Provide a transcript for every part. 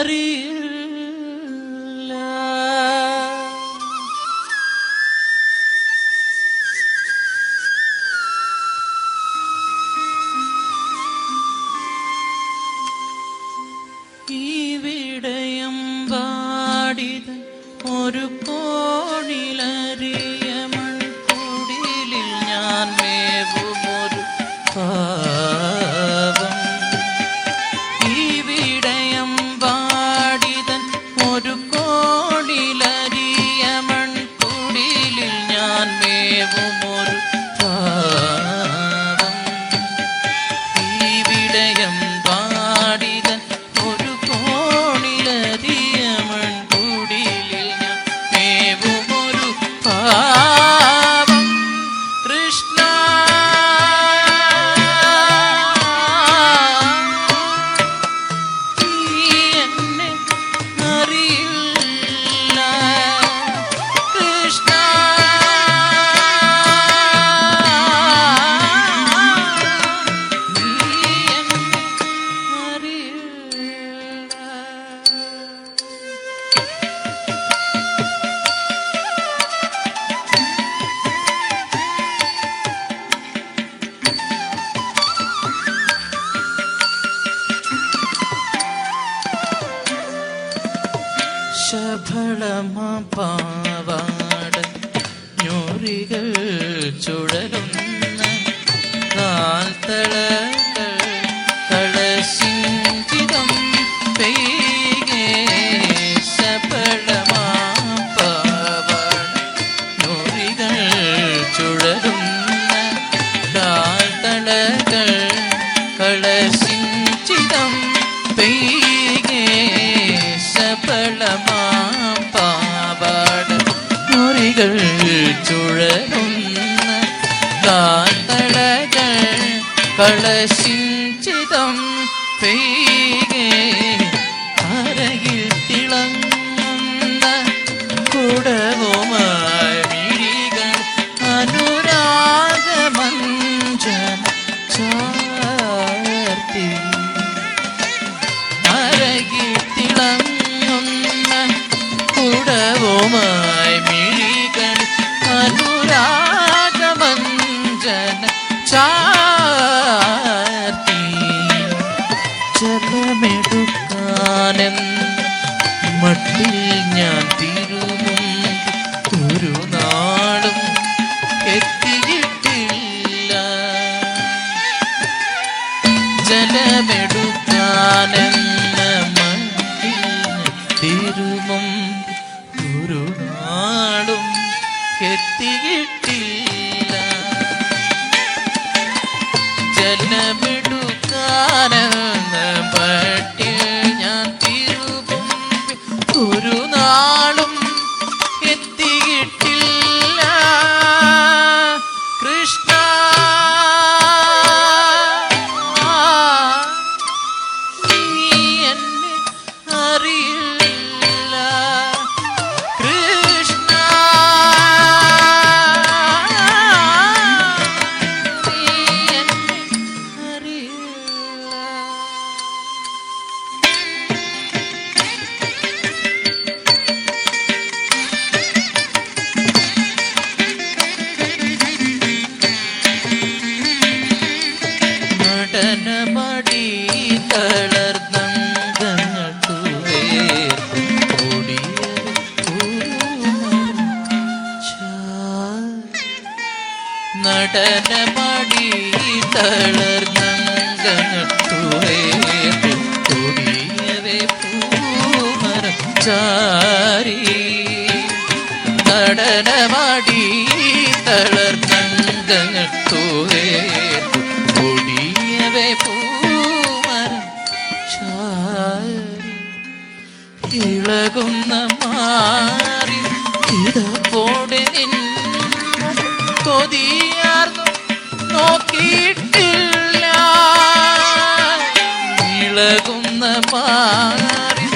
I'm sorry. ശബളമാ പാവാട ഞൊറികൾ ചുഴലുന്ന കാൽത്തള കാന്തളകൾ ചുഴലുന്ന ചാർത്തി. ചലമെടുക്കാനെന്ന് മട്ടിൽ ഞാൻ തിരുമും ഒരു നാളും എത്തിയിട്ടില്ല. ജലമെടുക്കാനെന്ന മട്ടിൽ തിരുമും ഒരു നാളും ஞானம் കൊടിയവേ പൂമരം ചാരി നടനമടി തളർന്നങ്ങൾ തുറേറ്റു കൊടിയവേ പൂമരം ചാരി ഇളകുന്ന മാറി മാറി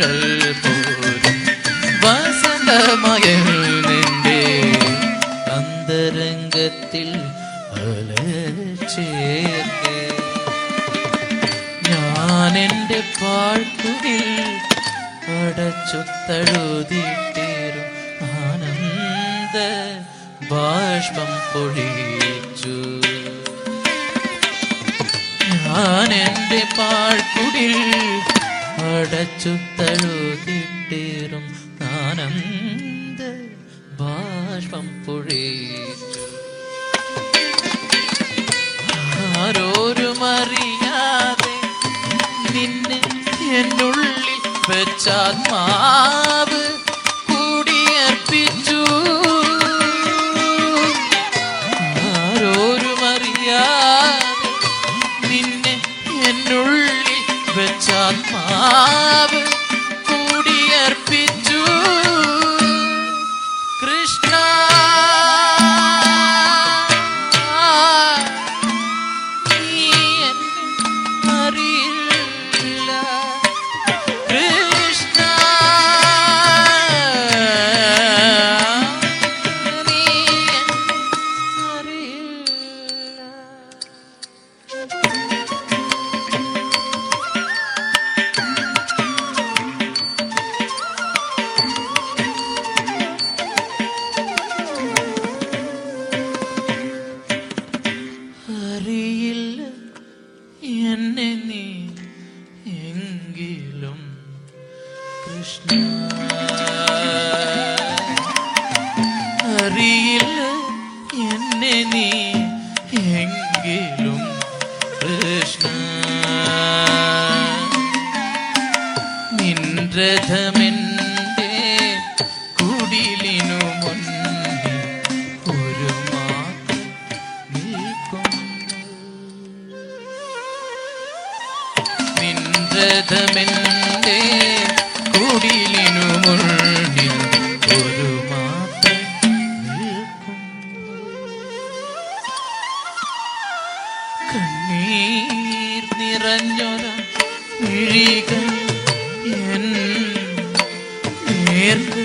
നിന്റെ കുഴൽ പോരും വസന്തമായ നിന്റെ അന്തരംഗത്തിൽ അലച്ചേർക്കേ ഞാൻ എന്റെ പാഴ്ക്കുടിൽ അടച്ചു തഴുതിട്ടേറും ആനന്ദ ബാഷ്പം പൊഴിച്ചു. ഞാൻ എന്റെ പാഴ്ക്കുടിൽ അടച്ചു കിട്ടീറും ആനന്ദ ബാഷ്പം പൊഴിച്ചു ആരോരും അറിയാതെ നിന്നെ എന്നുള്ളിൽ വെച്ചാത്മാവ് നിൻരഥമെന്റെ കുടിലിനു മുന്നിൽ ഒരു മാത്രം കണ്ണീർ നിറഞ്ഞൊര മിഴികൾ എൻ നേർക്ക്